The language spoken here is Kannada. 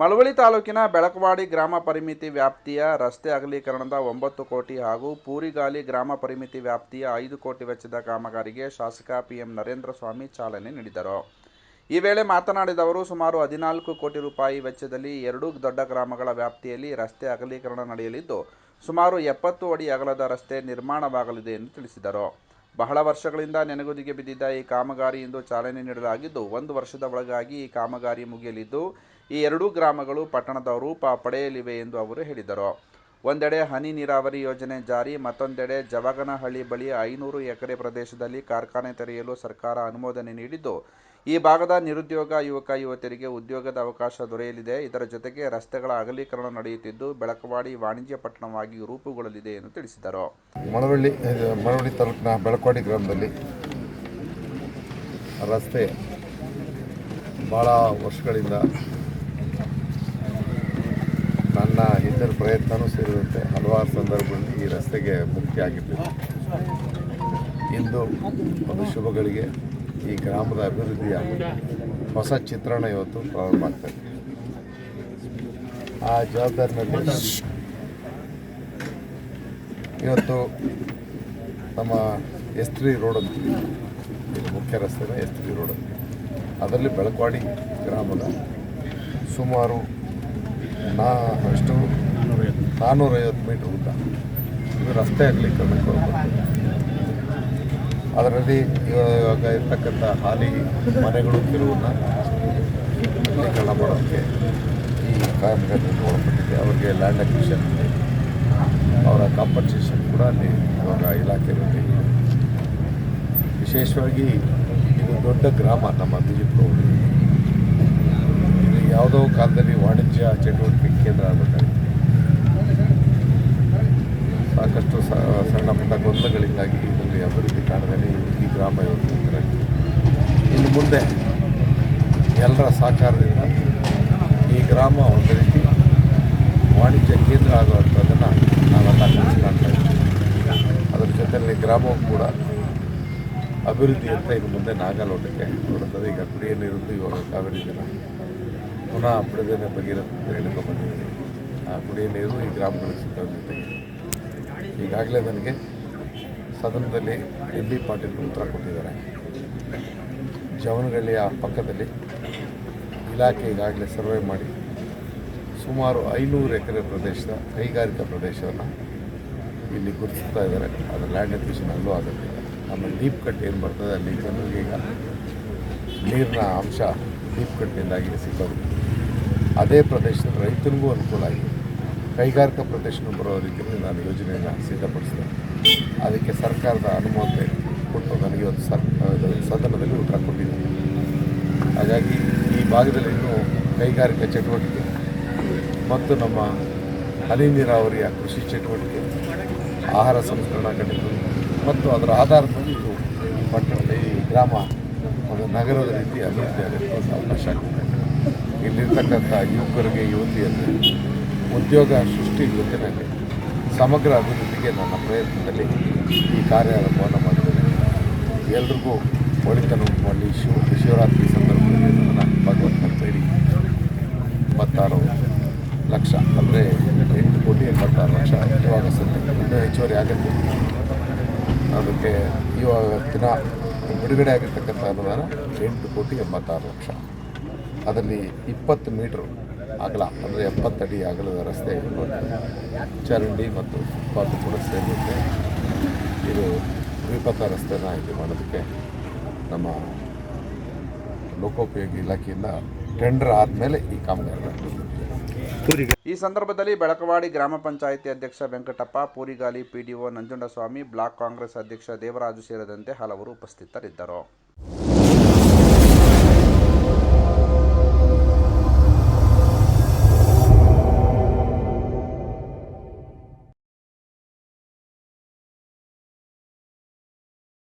ಮಳವಳ್ಳಿ ತಾಲೂಕಿನ ಬೆಳಕವಾಡಿ ಗ್ರಾಮ ಪರಿಮಿತಿ ವ್ಯಾಪ್ತಿಯ ರಸ್ತೆ ಅಗಲೀಕರಣದ ಒಂಬತ್ತು ಕೋಟಿ ಹಾಗೂ ಪೂರಿಗಾಲಿ ಗ್ರಾಮ ಪರಿಮಿತಿ ವ್ಯಾಪ್ತಿಯ ಐದು ಕೋಟಿ ವೆಚ್ಚದ ಕಾಮಗಾರಿಗೆ ಶಾಸಕ ಪಿಎಂ ನರೇಂದ್ರ ಸ್ವಾಮಿ ಚಾಲನೆ ನೀಡಿದರು. ಈ ವೇಳೆ ಮಾತನಾಡಿದ ಅವರು, ಸುಮಾರು ಹದಿನಾಲ್ಕು ಕೋಟಿ ರೂಪಾಯಿ ವೆಚ್ಚದಲ್ಲಿ ಎರಡೂ ದೊಡ್ಡ ಗ್ರಾಮಗಳ ವ್ಯಾಪ್ತಿಯಲ್ಲಿ ರಸ್ತೆ ಅಗಲೀಕರಣ ನಡೆಯಲಿದ್ದು, ಸುಮಾರು ಎಪ್ಪತ್ತು ಅಡಿ ಅಗಲದ ರಸ್ತೆ ನಿರ್ಮಾಣವಾಗಲಿದೆ ಎಂದು ತಿಳಿಸಿದರು. ಬಹಳ ವರ್ಷಗಳಿಂದ ನೆನೆಗುದಿಗೆ ಬಿದ್ದಿದ್ದ ಈ ಕಾಮಗಾರಿ ಇಂದು ಚಾಲನೆ ನೀಡಲಾಗಿದ್ದು, ಒಂದು ವರ್ಷದ ಒಳಗಾಗಿ ಈ ಕಾಮಗಾರಿ ಮುಗಿಯಲಿದ್ದು ಈ ಎರಡೂ ಗ್ರಾಮಗಳು ಪಟ್ಟಣದ ರೂಪ ಪಡೆಯಲಿವೆ ಎಂದು ಅವರು ಹೇಳಿದರು. ಒಂದೆಡೆ ಹನಿ ನೀರಾವರಿ ಯೋಜನೆ ಜಾರಿ, ಮತ್ತೊಂದೆಡೆ ಜವಗನಹಳ್ಳಿ ಬಳಿ ಐನೂರು ಎಕರೆ ಪ್ರದೇಶದಲ್ಲಿ ಕಾರ್ಖಾನೆ ತೆರೆಯಲು ಸರ್ಕಾರ ಅನುಮೋದನೆ ನೀಡಿದ್ದು, ಈ ಭಾಗದ ನಿರುದ್ಯೋಗ ಯುವಕ ಯುವತಿಯರಿಗೆ ಉದ್ಯೋಗದ ಅವಕಾಶ ದೊರೆಯಲಿದೆ. ಇದರ ಜೊತೆಗೆ ರಸ್ತೆಗಳ ಅಗಲೀಕರಣ ನಡೆಯುತ್ತಿದ್ದು, ಬೆಳಕವಾಡಿ ವಾಣಿಜ್ಯ ಪಟ್ಟಣವಾಗಿ ರೂಪುಗೊಳ್ಳಲಿದೆ ಎಂದು ತಿಳಿಸಿದರು. ಮಳವಳ್ಳಿ ಮಳವಳ್ಳಿ ತಾಲೂಕಿನ ಬೆಳಕವಾಡಿ ಗ್ರಾಮದಲ್ಲಿ ರಸ್ತೆ ಭಾಳ ವರ್ಷಗಳಿಂದ ಹಿಂದಿನ ಪ್ರಯತ್ನವೂ ಸೇರಿದಂತೆ ಹಲವಾರು ಸಂದರ್ಭದಲ್ಲಿ ಈ ರಸ್ತೆಗೆ ಮುಖ್ಯ ಆಗಿತ್ತು ಇಂದು ಒಂದು ಶುಭಗಳಿಗೆ ಈ ಗ್ರಾಮದ ಅಭಿವೃದ್ಧಿಯ ಹೊಸ ಚಿತ್ರಣ ಇವತ್ತು ಪ್ರಾರಂಭ ಆಗ್ತದೆ ಆ ಜವಾಬ್ದಾರಿನಲ್ಲಿ ಇವತ್ತು ನಮ್ಮ ಎಸ್ ತ್ರೀ ರೋಡ್ ಅಂತ ಇದು. ಮುಖ್ಯ ರಸ್ತೆನ ಎಸ್ ತ್ರೀ ರೋಡ್ ಅಂತ. ಅದರಲ್ಲಿ ಬೆಳಕವಾಡಿ ಗ್ರಾಮದ ಸುಮಾರು ನಾ ಅಷ್ಟು ನಾನ್ನೂರೈವತ್ತು ಮೀಟ್ರ್ ಉದ್ದ. ಇದು ರಸ್ತೆ ಆಗಲಿ ಬರ್ತದೆ ಅದರಲ್ಲಿ ಇವಾಗ ಇರ್ತಕ್ಕಂಥ ಹಾಲಿ ಮನೆಗಳು ಅಗಲೀಕರಣ ಮಾಡೋಕ್ಕೆ ಈ ಕಾಮಗಾರಿ ಒಳಪಟ್ಟಿದೆ ಅವರಿಗೆ ಲ್ಯಾಂಡ್ ಅಕ್ವಿಷನ್ ಅವರ ಕಾಂಪನ್ಸೇಷನ್ ಕೂಡ ಅಲ್ಲಿ ಇವಾಗ ಇಲಾಖೆಯಲ್ಲಿ ವಿಶೇಷವಾಗಿ ಇದು ದೊಡ್ಡ ಗ್ರಾಮ ನಮ್ಮ ಬಿಜೆಪಿ ಅಭಿವೃದ್ಧಿ ಈ ಗ್ರಾಮ ಇದಾಗಿದೆ. ಇನ್ನು ಮುಂದೆ ಎಲ್ಲರ ಸಹಕಾರದಿಂದ ಈ ಗ್ರಾಮ ಒಂದು ರೀತಿ ವಾಣಿಜ್ಯ ಕೇಂದ್ರ ಆಗುವಂಥದ್ದನ್ನು ನಾವೆಲ್ಲ ಕಾಣ್ತಾ ಇದ್ದೀವಿ. ಅದರ ಜೊತೆಯಲ್ಲಿ ಗ್ರಾಮವು ಕೂಡ ಅಭಿವೃದ್ಧಿ ಅಂತ ಇನ್ನು ಮುಂದೆ ನಾಗಾಲೋಟಕ್ಕೆ ಬರುತ್ತದೆ. ಈಗ ಕುಡಿಯ ನೀರು ಇವಾಗ ಕಾವೇರಿ ಜಲ ಪುನಃ ಬಿಡದೇನೆ ಬಗೆಹರಿಸುತ್ತೆ ಹೇಳಿಕೊಂಡ್ಬಂದಿದ್ದೀನಿ ಆ ಕುಡಿಯ ನೀರು ಈ ಗ್ರಾಮಗಳಿಗೆ ಸಿಗ್ತಾ ಈಗಾಗಲೇ ನನಗೆ ಸದನದಲ್ಲಿ ಎಂ ಬಿ ಪಾಟೀಲ್ ಉತ್ತರ ಕೊಟ್ಟಿದ್ದಾರೆ. ಜವನಗಳ್ಳಿಯ ಪಕ್ಕದಲ್ಲಿ ಇಲಾಖೆ ಈಗಾಗಲೇ ಸರ್ವೆ ಮಾಡಿ ಸುಮಾರು ಐನೂರು ಎಕರೆ ಪ್ರದೇಶದ ಕೈಗಾರಿಕಾ ಪ್ರದೇಶವನ್ನು ಇಲ್ಲಿ ಗುರುತಿಸ್ತಾ ಇದ್ದಾರೆ. ಅದು ಲ್ಯಾಂಡ್ ಅಕ್ವಿಷನ್ ಅಲ್ಲೂ ಆಗುತ್ತೆ. ಆಮೇಲೆ ಡೀಪ್ ಕಟ್ ಏನು ಬರ್ತದೆ ಅಲ್ಲಿ ಜನರಿಗೆ ಈಗ ನೀರಿನ ಅಂಶ ಡೀಪ್ ಕಟ್ನಿಂದಾಗಿ ಸಿಗೋದು ಅದೇ ಪ್ರದೇಶದ ರೈತನಿಗೂ ಅನುಕೂಲ ಆಗಿದೆ. ಕೈಗಾರಿಕಾ ಪ್ರದೇಶನೂ ಬರೋ ರೀತಿಯಲ್ಲಿ ನಾನು ಯೋಜನೆಯನ್ನು ಸಿದ್ಧಪಡಿಸಿದೆ ಅದಕ್ಕೆ ಸರ್ಕಾರದ ಅನುಮೋದನೆ ಕೊಟ್ಟು ನನಗೆ ಒಂದು ಸರ್ ಸದನದಲ್ಲಿ ಉತ್ತರ ಕೊಟ್ಟಿದ್ದೀನಿ ಹಾಗಾಗಿ ಈ ಭಾಗದಲ್ಲಿ ಇನ್ನೂ ಕೈಗಾರಿಕಾ ಚಟುವಟಿಕೆ ಮತ್ತು ನಮ್ಮ ಹನಿ ನೀರಾವರಿಯ ಕೃಷಿ ಚಟುವಟಿಕೆ, ಆಹಾರ ಸಂಸ್ಕರಣಾ ಘಟಕಗಳು ಮತ್ತು ಅದರ ಆಧಾರದ ಮೇಲೆ ಇದು ಪಟ್ಟಣದ ಈ ಗ್ರಾಮ ಒಂದು ನಗರದ ರೀತಿ ಅಭಿವೃದ್ಧಿ ಆಗುತ್ತೆ ಅವಕಾಶ ಆಗ್ತದೆ. ಇಲ್ಲಿರ್ತಕ್ಕಂಥ ಯುವಕರಿಗೆ, ಯುವತಿಯರಿಗೆ ಉದ್ಯೋಗ ಸೃಷ್ಟಿ ಜೊತೆಯಲ್ಲಿ ಸಮಗ್ರ ಅಭಿವೃದ್ಧಿಗೆ ನನ್ನ ಪ್ರಯತ್ನದಲ್ಲಿ ಈ ಕಾರ್ಯಾರಂಭವನ್ನು ಮಾಡಿದ್ದೇನೆ. ಎಲ್ರಿಗೂ ಒಳಿತನ ಮಾಡಿ ಶಿವ ಶಿವರಾತ್ರಿ ಸಂದರ್ಭದಲ್ಲಿ ನನ್ನ ಭಗವಂತನ ಬೇಡಿ. ಇಪ್ಪತ್ತಾರು ಲಕ್ಷ, ಅಂದರೆ ಎಂಟು ಕೋಟಿ ಎಂಬತ್ತಾರು ಲಕ್ಷ ಇವಾಗ ಸದ್ಯ ಇನ್ನೂ ಹೆಚ್ಚುವರಿ ಆಗುತ್ತೆ. ಅದಕ್ಕೆ ಇವಾಗ ದಿನ ಬಿಡುಗಡೆ ಆಗಿರ್ತಕ್ಕಂಥ ಅನುದಾನ ಎಂಟು ಕೋಟಿ ಎಂಬತ್ತಾರು ಲಕ್ಷ. ಅದರಲ್ಲಿ ಇಪ್ಪತ್ತು ಮೀಟ್ರ್ ಅಗಲ ಅಂದರೆ ಎಪ್ಪತ್ತಡಿ ಅಗಲದ ರಸ್ತೆ ಚರಂಡಿ ಮತ್ತು ಫುಟ್ಪಾತ್ ಕೂಡ ಸೇರಿರುತ್ತೆ. ಇದು ದ್ವಿಪಥ ರಸ್ತೆನ ಇದು ಮಾಡೋದಕ್ಕೆ ನಮ್ಮ ಲೋಕೋಪಯೋಗಿ ಇಲಾಖೆಯಿಂದ ಟೆಂಡರ್ ಆದಮೇಲೆ ಈ ಕಾಮಗಾರಿ. ಈ ಸಂದರ್ಭದಲ್ಲಿ ಬೆಳಕವಾಡಿ ಗ್ರಾಮ ಪಂಚಾಯಿತಿ ಅಧ್ಯಕ್ಷ ವೆಂಕಟಪ್ಪ ಪೂರಿಗಾಲಿ ಪಿಡಿಒ ನಂಜುಂಡಸ್ವಾಮಿ ಬ್ಲಾಕ್ ಕಾಂಗ್ರೆಸ್ ಅಧ್ಯಕ್ಷ ದೇವರಾಜು ಸೇರಿದಂತೆ ಹಲವರು ಉಪಸ್ಥಿತರಿದ್ದರು.